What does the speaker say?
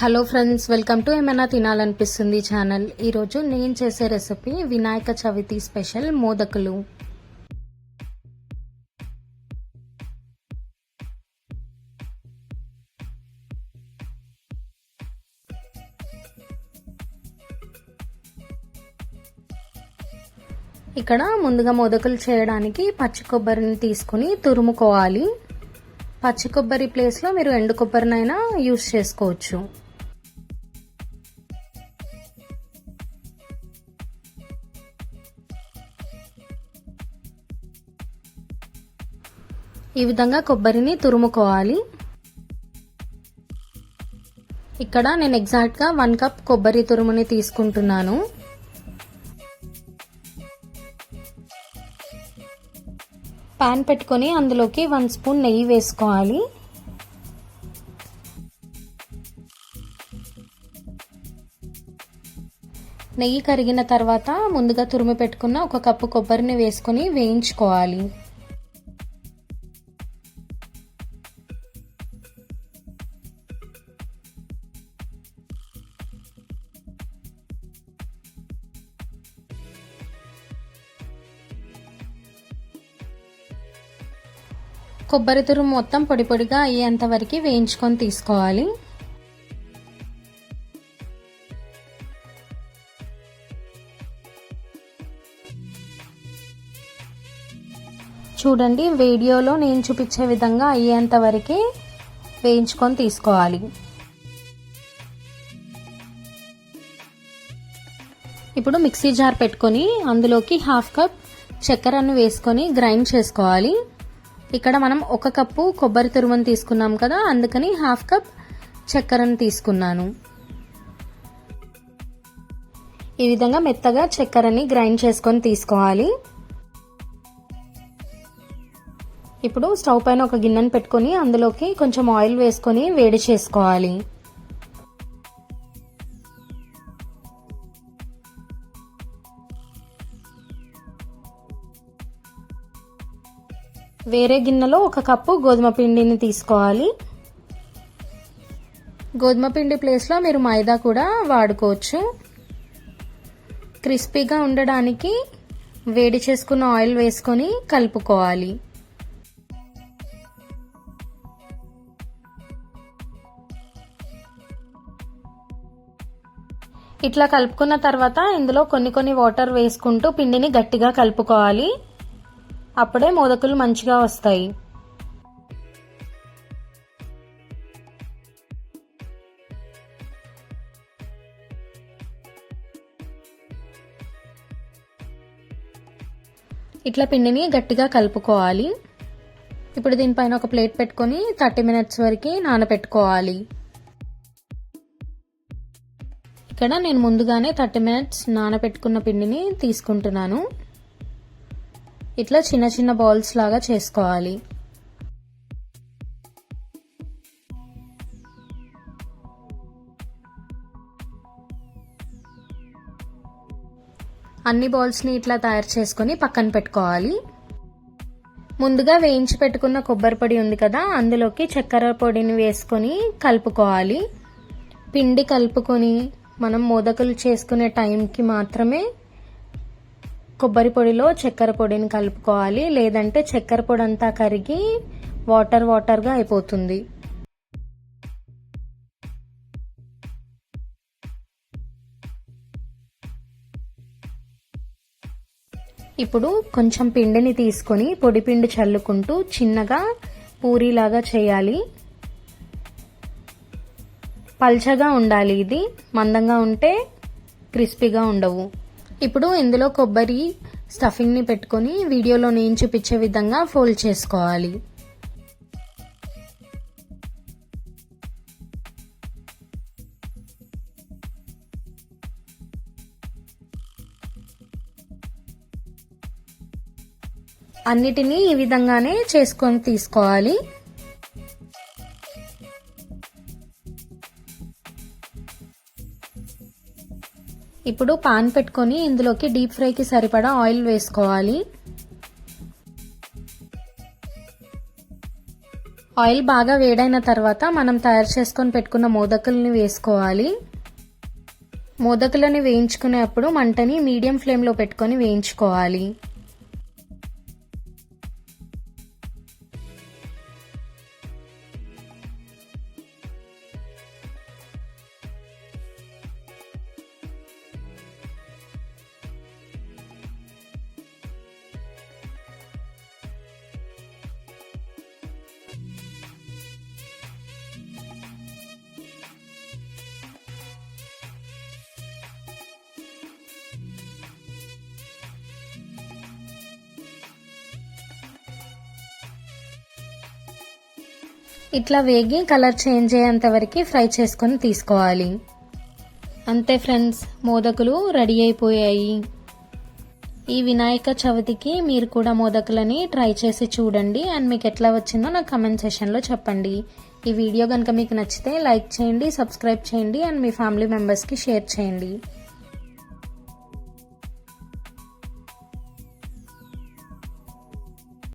Hello friends welcome to ఏమైనా తినాలనిపిస్తుంది channel ఈరోజు నేను చేసే రెసిపీ వినాయక చవితి స్పెషల్ మోదకులు. ఇక్కడ ముందుగా మోదకులు చేయడానికి పచ్చి కొబ్బరిని తీసుకుని తురుముకోవాలి. పచ్చి కొబ్బరి ప్లేస్లో మీరు ఎండు కొబ్బరినైనా యూస్ చేసుకోవచ్చు. ఈ విధంగా కొబ్బరిని తురుముకోవాలి. ఇక్కడ నేను ఎగ్జాక్ట్గా వన్ కప్ కొబ్బరి తురుముని తీసుకుంటున్నాను. పాన్ పెట్టుకొని అందులోకి వన్ స్పూన్ నెయ్యి వేసుకోవాలి. నెయ్యి కరిగిన తర్వాత ముందుగా తురిమి పెట్టుకున్న ఒక కప్పు కొబ్బరిని వేసుకొని వేయించుకోవాలి. కొబ్బరి తురుము మొత్తం పొడి పొడిగా అయ్యేంత వరకు వేయించుకొని తీసుకోవాలి. చూడండి వీడియోలో నేను చూపించే విధంగా అయ్యేంత వరకు వేయించుకొని తీసుకోవాలి. ఇప్పుడు మిక్సీ జార్ పెట్టుకొని అందులోకి హాఫ్ కప్ చక్కెరను వేసుకొని గ్రైండ్ చేసుకోవాలి. ఇక్కడ మనం ఒక కప్పు కొబ్బరి తురుమును తీసుకున్నాం కదా అందుకని హాఫ్ కప్ చక్కెరను తీసుకున్నాను. ఈ విధంగా మెత్తగా చక్కెరని గ్రైండ్ చేసుకొని తీసుకోవాలి. ఇప్పుడు స్టవ్ పైన ఒక గిన్నెను పెట్టుకొని అందులోకి కొంచెం ఆయిల్ వేసుకొని వేడి చేసుకోవాలి. వేరే గిన్నెలో ఒక కప్పు గోధుమ పిండిని తీసుకోవాలి. గోధుమ పిండి ప్లేస్లో మీరు మైదా కూడా వాడుకోవచ్చు. క్రిస్పీగా ఉండడానికి వేడి చేసుకున్న ఆయిల్ వేసుకొని కలుపుకోవాలి. ఇట్లా కలుపుకున్న తర్వాత ఇందులో కొన్ని కొన్ని వాటర్ వేసుకుంటూ పిండిని గట్టిగా కలుపుకోవాలి. అప్పుడే మోదకులు మంచిగా వస్తాయి. ఇట్లా పిండిని గట్టిగా కలుపుకోవాలి. ఇప్పుడు దీనిపైన ఒక ప్లేట్ పెట్టుకొని థర్టీ మినిట్స్ వరకు నానబెట్టుకోవాలి ఇక్కడ నేను ముందుగానే థర్టీ మినిట్స్ నానబెట్టుకున్న పిండిని తీసుకుంటున్నాను. ఇట్లా చిన్న చిన్న బాల్స్ లాగా చేసుకోవాలి. అన్ని బాల్స్ని ఇట్లా తయారు చేసుకొని పక్కన పెట్టుకోవాలి. ముందుగా వేయించి పెట్టుకున్న కొబ్బరి పొడి ఉంది కదా అందులోకి చక్కెర పొడిని వేసుకొని కలుపుకోవాలి. పిండి కలుపుకొని మనం మోదకులు చేసుకునే టైంకి మాత్రమే కొబ్బరి పొడిలో చక్కెర పొడిని కలుపుకోవాలి. లేదంటే చక్కెర పొడి అంతా కరిగి వాటర్ వాటర్గా అయిపోతుంది. ఇప్పుడు కొంచెం పిండిని తీసుకొని పొడి పిండి చల్లుకుంటూ చిన్నగా పూరీలాగా చేయాలి. పల్చగా ఉండాలి ఇది. మందంగా ఉంటే క్రిస్పీగా ఉండవు. ఇప్పుడు ఇందులో కొబ్బరి స్టఫింగ్ని పెట్టుకొని వీడియోలో నేను చూపించే విధంగా ఫోల్డ్ చేసుకోవాలి. అన్నిటినీ ఈ విధంగానే చేసుకొని తీసుకోవాలి. ఇప్పుడు పాన్ పెట్టుకొని ఇందులోకి డీప్ ఫ్రైకి సరిపడా ఆయిల్ వేసుకోవాలి. ఆయిల్ బాగా వేడైన తర్వాత మనం తయారు చేసుకొని పెట్టుకున్న మోదకుల్ని వేసుకోవాలి. మోదకులని వేయించుకునేప్పుడు మంటని మీడియం ఫ్లేమ్లో పెట్టుకొని వేయించుకోవాలి. ఇట్లా వేగి కలర్ చేంజ్ అయ్యేంత వరకు ఫ్రై చేసుకొని తీసుకోవాలి. అంతే ఫ్రెండ్స్ మోదకులు రెడీ అయిపోయాయి. ఈ వినాయక చవితికి మీరు కూడా మోదకులని ట్రై చేసి చూడండి. అండ్ మీకు ఎట్లా వచ్చిందో నాకు కమెంట్ సెషన్లో చెప్పండి. ఈ వీడియో కనుక మీకు నచ్చితే లైక్ చేయండి సబ్స్క్రైబ్ చేయండి అండ్ మీ ఫ్యామిలీ మెంబర్స్కి షేర్ చేయండి.